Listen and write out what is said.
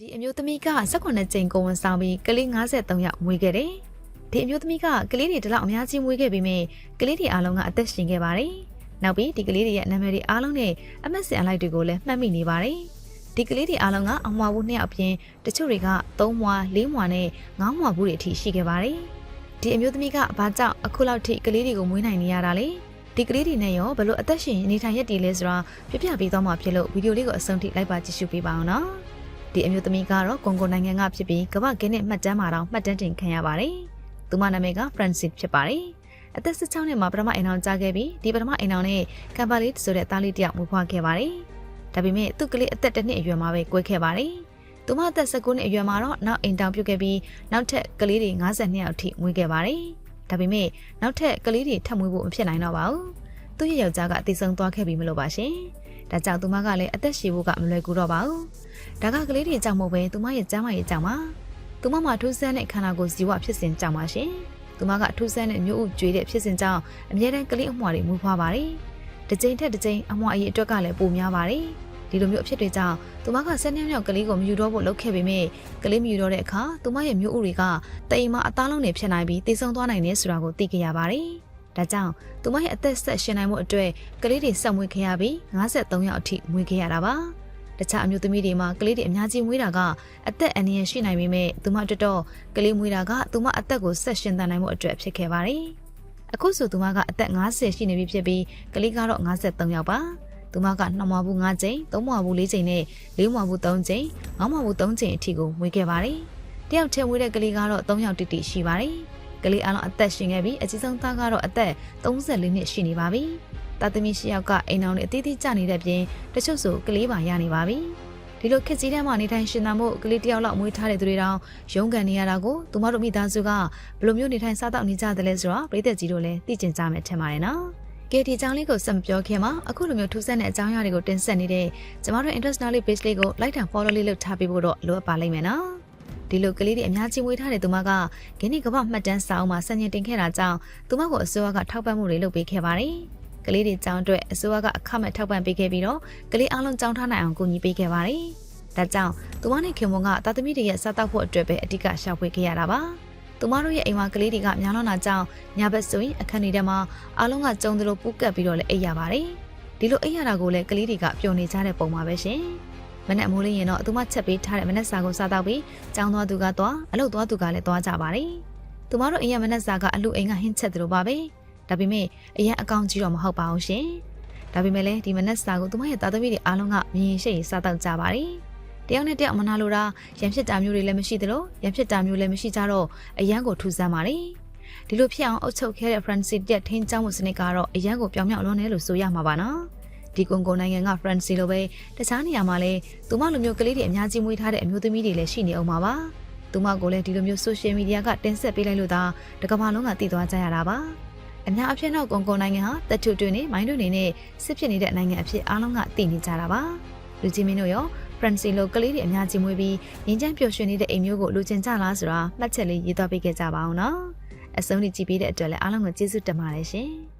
ဒီအမျိုးသမီးက18ကြိမ်ကိုဝန်ဆောင်ပြီးကလေး53ယောက်မွေးခဲ့တယ်။ဒီအမျိုးသမီးကကလေးတွေဒီလောက်အများကြီးမွေးခဲ့ပြီးမြဲကလေးတွေအားလုံးကအသက်ရှင်ခဲ့ပါတယ်။နောက်ပြီးဒီကလေးတွေရဲ့နာမည်တွေအားလုံးနဲ့အမတ်စင်အလိုက်တွေကိုလည်းမှတ်မိနေပါတယ်။ဒီကလေးတွေအားလုံးကအမွာဘူးနှစ်ယောက်အပြင်တချို့တွေက3မွာ4မွာနဲ့9မွာဘူးတွေအထိရှိခဲ့ပါတယ်။ဒီအမျိုးသမီးကဘာကြောင့်အခုလောက်ထိကလေးတွေကိုမွေးနိုင်နေရတာလဲ။ဒီကလေးတွေနဲ့ရောဘလို့အသက်ရှင်နေထိုင်ရက်တည်လဲဆိုတာပြပြပေးသွားမှာဖြစ်လို့ဗီဒီယိုလေးကိုအဆုံးထိလိုက်ပါကြည့်ရှုပေးပါအောင်နော်။ ဒီအမျိုးသမီးကတော့ကွန်ဂိုနိုင်ငံကဖြစ်ပြီးကမ္ဘာကင်းနဲ့မှတ်တမ်းမှာတော့မှတ်တမ်းတင်ခံရပါတယ်။သူမနာမည်က Francis ဖြစ်ပါတယ်။အသက်16နှစ်မှာပထမအိမ်အောင်ကြားခဲ့ပြီးဒီပထမအိမ်အောင်နဲ့ကမ်ပါလေးဆိုတဲ့သားလေးတယောက်မွေးဖွားခဲ့ပါတယ်။ဒါပေမဲ့သူ့ကလေးအသက်တစ်နှစ်အရွယ်မှာပဲကွဲခဲ့ပါတယ်။သူမအသက်19နှစ်အရွယ်မှာတော့နောက်အိမ်တောင်ပြုတ်ခဲ့ပြီးနောက်ထပ်ကလေးတွေ52ယောက်ထိမွေးခဲ့ပါတယ်။ဒါပေမဲ့နောက်ထပ်ကလေးတွေထပ်မွေးဖို့မဖြစ်နိုင်တော့ပါဘူး။သူ့ရဲ့ယောက်ျားကအသေးဆုံးသွားခဲ့ပြီမလို့ပါရှင်။ ဒါကြောင့်သူမကလည်းအသက်ရှည်ဖို့ကမလွယ်ကူတော့ပါဘူး။ဒါကကလေးတွေကြောင့်မဟုတ်ပဲသူမရဲ့ကျန်းမာရေးကြောင့်ပါ။သူမမှာထူးဆန်းတဲ့ခန္ဓာကိုယ်ဇီဝဖြစ်စဉ်ကြောင့်ပါရှင်။သူမကထူးဆန်းတဲ့မျိုးဥကျွေးတဲ့ဖြစ်စဉ်ကြောင့်အမြဲတမ်းကလေးအမွှာတွေမူဖွားပါတယ်။တစ်ကြိမ်ထက်တစ်ကြိမ်အမွှာအရေးအတွက်ကလည်းပိုများပါတယ်။ဒီလိုမျိုးအဖြစ်တွေကြောင့်သူမကဆက်နှစ်မြောက်ကလေးကိုမယူတော့ဖို့လုပ်ခဲ့ပေမဲ့ကလေးမယူတော့တဲ့အခါသူမရဲ့မျိုးဥတွေကတိမ်မအသားလုံးတွေဖြစ်နိုင်ပြီးတိတ်ဆုံးသွားနိုင်တယ်ဆိုတာကိုသိကြရပါတယ်။ ဒါကြောင့်သူမရဲ့အသက်ဆက်ရှင်နိုင်မှုအတွက်ကလေးတွေဆက်မွေးခဲ့ရပြီး53ယောက်အထိမွေးခဲ့ရတာပါ။တခြားအမျိုးသမီးတွေမှာကလေးတွေအများကြီးမွေးတာကအသက်အန္တရာယ်ရှိနိုင်ပေမဲ့သူမအတွက်တော့ကလေးမွေးတာကသူမအသက်ကိုဆက်ရှင်သန်နိုင်မှုအတွက်ဖြစ်ခဲ့ပါတယ်။အခုဆိုသူမကအသက်50ရှိနေပြီဖြစ်ပြီးကလေးကတော့53ယောက်ပါ။သူမကနှမဘူး5ချိန်3မွာဘူး4ချိန်နဲ့4မွာဘူး3ချိန်5မွာဘူး3ချိန်အထိကိုမွေးခဲ့ပါတယ်။တယောက်ထဲမွေးတဲ့ကလေးကတော့3ယောက်တိတိရှိပါတယ်။ ကလေးအလုံးအသက်ရှင်ခဲ့ပြီးအကြီးဆုံးသားကတော့အသက်34နှစ်ရှိနေပါပြီ။တာသမီရှိယောက်ကအိမ်အောင်နဲ့အသေးသေးကြနေတဲ့ပြင်တချို့ဆိုကလေးပါရနေပါပြီ။ဒီလိုခက်ကြီးတန်းမှနေထိုင်ရှင်သန်မှုကလေးတယောက်လောက်မွေးထားတဲ့သူတွေတောင်ရုန်းကန်နေရတာကိုသူမတို့မိသားစုကဘယ်လိုမျိုးနေထိုင်စားတော့နေကြသလဲဆိုတော့ပြည်သက်ကြီးတို့လည်းသိကျင်ကြမယ်ထင်ပါတယ်နော်။ကဲဒီအကြောင်းလေးကိုဆက်မပြောခင်မှာအခုလိုမျိုးထူးဆန်းတဲ့အကြောင်းအရာတွေကိုတင်ဆက်နေတဲ့ကျမတို့ Interest Knowledge Page လေးကို like and follow လေးလုပ်ထားပေးဖို့တော့လိုအပ်ပါလိမ့်မယ်နော်။ ဒီလိုကလေးတွေအများကြီးမွေးထားတဲ့သူမကဂင်းနီကမ္ဘာမှတ်တမ်းစာအုပ်မှာစံချိန်တင်ခဲ့တာကြောင့်သူမကိုအစိုးရကထောက်ပံ့မှုတွေလုပ်ပေးခဲ့ပါတယ်။ကလေးတွေကြောင်းအတွက်အစိုးရကအခမဲ့ထောက်ပံ့ပေးခဲ့ပြီးတော့ကလေးအလုံးကြောင်းထားနိုင်အောင်ကူညီပေးခဲ့ပါတယ်။ဒါကြောင့်သူမနဲ့ခင်မွန်ကတာသမီတွေရဲ့စားတောက်ဖို့အတွက်ပဲအဓိကရှာဖွေခဲ့ရတာပါ။သူမတို့ရဲ့အိမ်မှာကလေးတွေကများလွန်တာကြောင့်ညဘက်ဆိုရင်အခန်းတွေထဲမှာအားလုံးကကြုံသလိုပူးကပ်ပြီးတော့လည်းအိပ်ရပါတယ်။ဒီလိုအိပ်ရတာကိုလည်းကလေးတွေကပျော်နေကြတဲ့ပုံပါပဲရှင်။ မနဲ့မိုးလေးရင်တော့သူမချက်ပေးထားတဲ့မနဲ့စာကိုစားတော့ပြီးကျောင်းသွားသူကသွားအလုပ်သွားသူကလည်းသွားကြပါတယ်။သူမတို့အိမ်ရဲ့မနဲ့စာကအလူအိမ်ကဟင်းချက်သလိုပါပဲ။ဒါပေမဲ့အရင်အကောင်ကြီးတော့မဟုတ်ပါဘူးရှင်။ဒါပေမဲ့လည်းဒီမနဲ့စာကိုသူမရဲ့သားသမီးတွေအားလုံးကမြင်ရှိရင်စားတော့ကြပါတယ်။တယောက်နဲ့တယောက်မနာလိုတာရံဖြစ်တာမျိုးတွေလည်းမရှိသလိုရံဖြစ်တာမျိုးလည်းမရှိကြတော့အရန်ကိုထူဆန်းပါလေဒီလိုဖြစ်အောင်အုပ်ချုပ်ခဲ့တဲ့ Francis ရဲ့ထင်းချောင်းမှုစနစ်ကတော့အရန်ကိုပြောင်မြောက်လွန်းတယ်လို့ဆိုရမှာပါနော် ဒီကွန်ဂိုနိုင်ငံက Francis လိုပဲတခြားနေရာမှာလည်းသူမလိုမျိုးကလေးတွေအများကြီးမွေးထားတဲ့အမျိုးသမီးတွေလည်းရှိနေအောင်ပါပါသူမကိုလည်းဒီလိုမျိုး social media ကတင်ဆက်ပေးလိုက်လို့သာတကမ္ဘာလုံးကသိသွားကြရတာပါအများအပြည့်တော့ကွန်ဂိုနိုင်ငံဟာတက်ထွတ်တွင်နေမိုင်းတွင်နေနဲ့စစ်ဖြစ်နေတဲ့နိုင်ငံအဖြစ်အားလုံးကသိနေကြတာပါလူကြီးမင်းတို့ရော Francis လိုကလေးတွေအများကြီးမွေးပြီးငင်းချမ်းပျော်ရွှင်နေတဲ့အိမ်မျိုးကိုလူကျင်ကြလားဆိုတာမှတ်ချက်လေးရေးသွားပေးခဲ့ကြပါအောင်နော်အဆုံးထိကြည့်ပေးတဲ့အတွက်လည်းအားလုံးကိုကျေးဇူးတင်ပါတယ်ရှင်